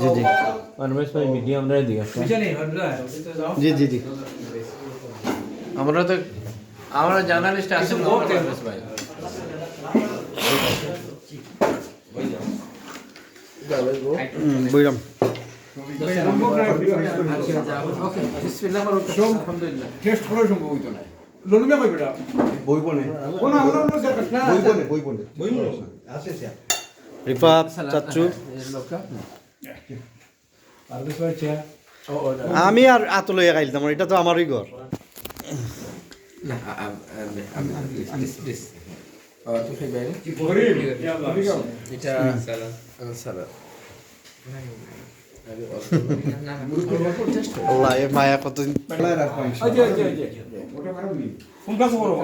জি জি অনমেশ ভাই মিডিয়াম রে দিকে জি জি জি আমরা তো আমরা জার্নালিস্ট আছি অনমেশ ভাই বুঝলাম টেস্ট বই বনে আছে আমি আর আত লইয়া গাইলাম এটা তো আমারই ঘর আল্লাহ এ মায়া কতদিন প্লায়ার আর পয়েন্ট আচ্ছা আচ্ছা আচ্ছা ওটা কারণ কি কোন কাজ করো।